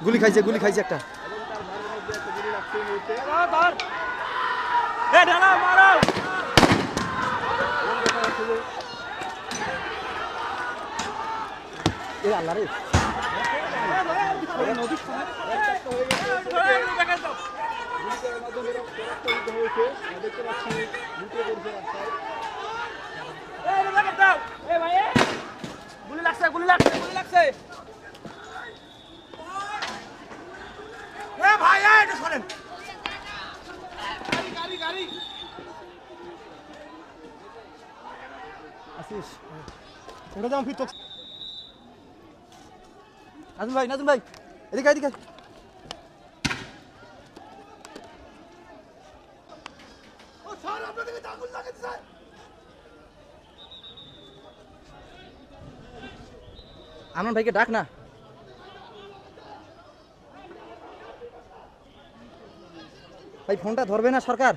গুলি খাইছে গুলি খাইছে একটা। গুলি লাগছে গুলি লাগছে গুলি লাগছে এ ভাই এ এটা শোনেন আসিস ওটা যাও ফির নাজুম ভাই নাজুম ভাই, এদিকে এদিকে। আয়। ভাইকে ডাক না। ভাই, ফোনটা ধরবে না সরকার।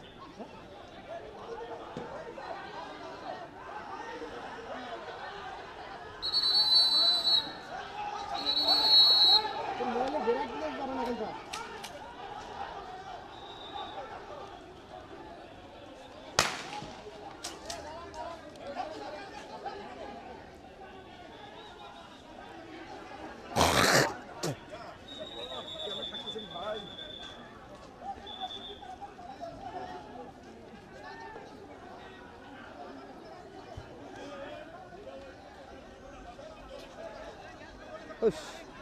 Hush.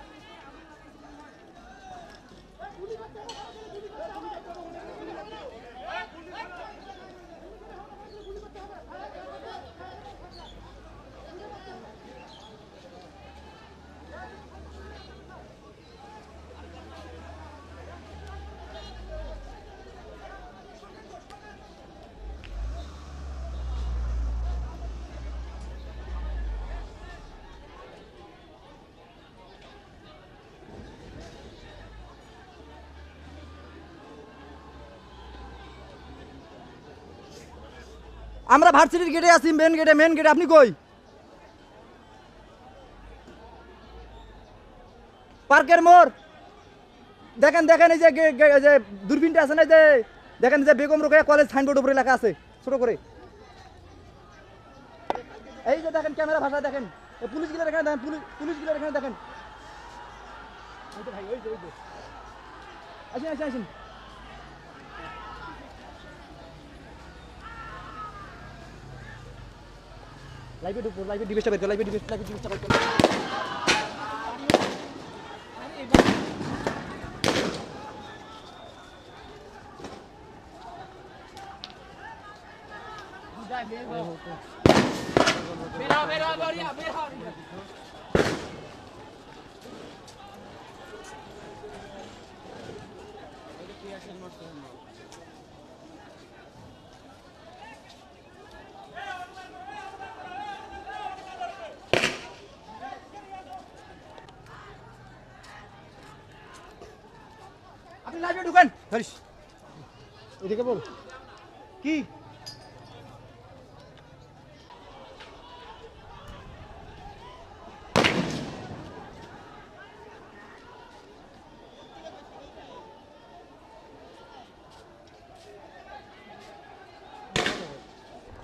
আমরা ভার্সিটির গেটে আছি মেন গেটে মেন গেটে আপনি কই? পার্কের মোড়। দেখেন দেখেন এই যে যে দূরবীনটা আছে না যে, দেখেন যে বেগম রোকেয়া কলেজ সাইনবোর্ড উপরে লেখা আছে, ছোট করে। এই যে দেখেন ক্যামেরা ভাষা দেখেন। পুলিশগুলো এখানে দেখেন পুলিশ পুলিশগুলো এখানে দেখেন। আসেন আসেন আসেন। লাইভে ঢুকবো লাইভে ডিবেসটা বের করো লাইভে ডিবেস লাইভে ডিবেসটা বের করো। বের হও বের হও বের হও। আপনি লাইভে ঢুকেন। ধরিস। এদিকে বল। কি?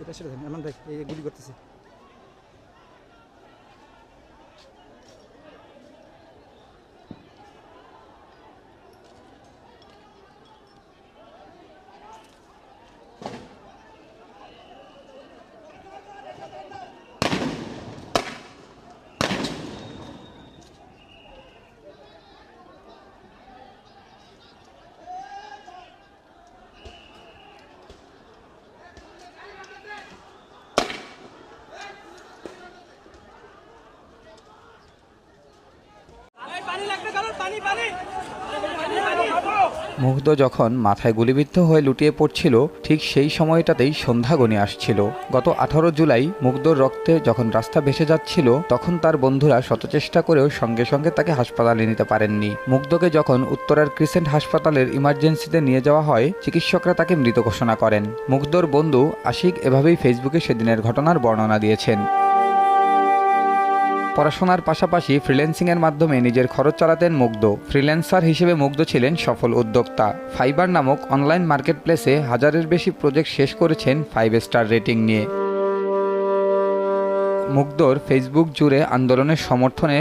এটা সেটা এমন ভাই এই গুলি করতেছে। মুগ্ধ যখন মাথায় গুলিবিদ্ধ হয়ে লুটিয়ে পড়ছিল, ঠিক সেই সময়টাতেই সন্ধ্যা গণে আসছিল। গত আঠারো জুলাই মুগ্ধর রক্তে যখন রাস্তা ভেসে যাচ্ছিল, তখন তার বন্ধুরা শতচেষ্টা করেও সঙ্গে সঙ্গে তাকে হাসপাতালে নিতে পারেননি। মুগ্ধকে যখন উত্তরার ক্রিসেন্ট হাসপাতালের ইমার্জেন্সিতে নিয়ে যাওয়া হয়, চিকিৎসকরা তাকে মৃত ঘোষণা করেন। মুগ্ধর বন্ধু আশিক এভাবেই ফেসবুকে সেদিনের ঘটনার বর্ণনা দিয়েছেন। পড়াশোনার পাশাপাশি ফ্রিল্যান্সিংয়ের মাধ্যমে নিজের খরচ চালাতেন মুগ্ধ। ফ্রিল্যান্সার হিসেবে মুগ্ধ ছিলেন সফল উদ্যোক্তা। ফাইবার নামক অনলাইন মার্কেট প্লেসে হাজারের বেশি প্রজেক্ট শেষ করেছেন ফাইভ স্টার রেটিং নিয়ে। মুগ্ধর ফেসবুক জুড়ে আন্দোলনের সমর্থনে